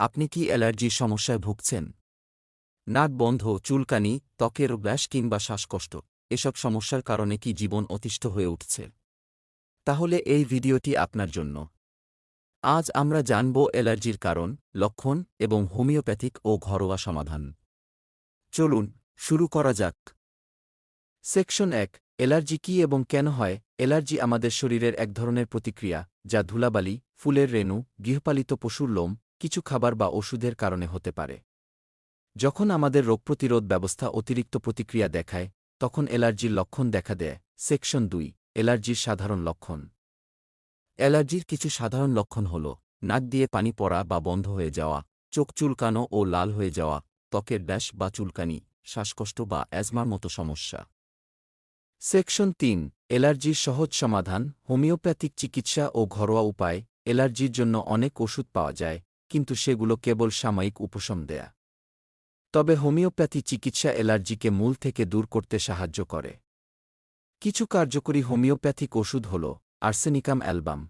আপনি কি অ্যালার্জির সমস্যায় ভুগছেন? নাক বন্ধ, চুলকানি, ত্বকের ব্যাস কিংবা শ্বাসকষ্ট, এসব সমস্যার কারণে কি জীবন অতিষ্ঠ হয়ে উঠছে? তাহলে এই ভিডিওটি আপনার জন্য। আজ আমরা জানব অ্যালার্জির কারণ, লক্ষণ এবং হোমিওপ্যাথিক ও ঘরোয়া সমাধান। চলুন, শুরু করা যাক। সেকশন এক, অ্যালার্জি কী এবং কেন হয়? অ্যালার্জি আমাদের শরীরের এক ধরনের প্রতিক্রিয়া, যা ধুলাবালি, ফুলের রেণু, গৃহপালিত পশুর লোম কিছু খাবার বা ওষুধের কারণে হতে পারে। যখন আমাদের রোগ প্রতিরোধ ব্যবস্থা অতিরিক্ত প্রতিক্রিয়া দেখায়, তখন অ্যালার্জির লক্ষণ দেখা দেয়। সেকশন দুই, অ্যালার্জির সাধারণ লক্ষণ। অ্যালার্জির কিছু সাধারণ লক্ষণ হল, নাক দিয়ে পানি পড়া বা বন্ধ হয়ে যাওয়া, চোখ চুলকানো ও লাল হয়ে যাওয়া, ত্বকের ড্যাশ বা চুলকানি, শ্বাসকষ্ট বা অ্যাজমার মতো সমস্যা। সেকশন তিন, অ্যালার্জির সহজ সমাধান, হোমিওপ্যাথিক চিকিৎসা ও ঘরোয়া উপায়, অ্যালার্জির জন্য অনেক ওষুধ পাওয়া যায় কিন্তু সেগুলো কেবল সাময়িক উপশম দেয়া। তবে হোমিওপ্যাথি চিকিৎসা অ্যালার্জিকে মূল থেকে দূর করতে সাহায্য করে। কিছু কার্যকরী হোমিওপ্যাথিক ওষুধ হল arsenicum album.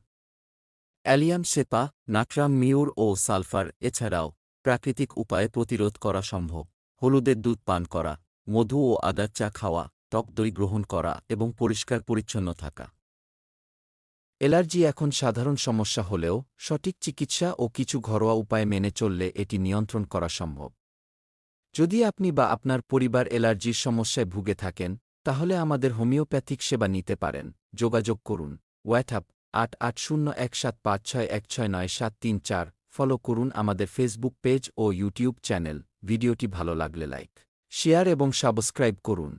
Allium cepa, natrum mur ও সালফার, এছাড়াও প্রাকৃতিক উপায়ে প্রতিরোধ করা সম্ভব। হলুদের দুধ পান করা, মধু ও আদার চা খাওয়া, টক দই গ্রহণ করা এবং পরিষ্কার পরিচ্ছন্ন থাকা। অ্যালার্জি এখন সাধারণ সমস্যা হলেও সঠিক চিকিৎসা ও কিছু ঘরোয়া উপায় মেনে চললে এটি নিয়ন্ত্রণ করা সম্ভব। যদি আপনি বা আপনার পরিবার অ্যালার্জির সমস্যায় ভুগে থাকেন, তাহলে আমাদের হোমিওপ্যাথিক সেবা নিতে পারেন। যোগাযোগ করুন, হোয়াটসঅ্যাপ আট আট শূন্য এক সাত পাঁচ ছয় এক ছয় নয় সাত তিন চার, ফলো করুন আমাদের ফেসবুক পেজ ও ইউটিউব চ্যানেল। ভিডিওটি ভালো লাগলে লাইক, শেয়ার এবং সাবস্ক্রাইব করুন।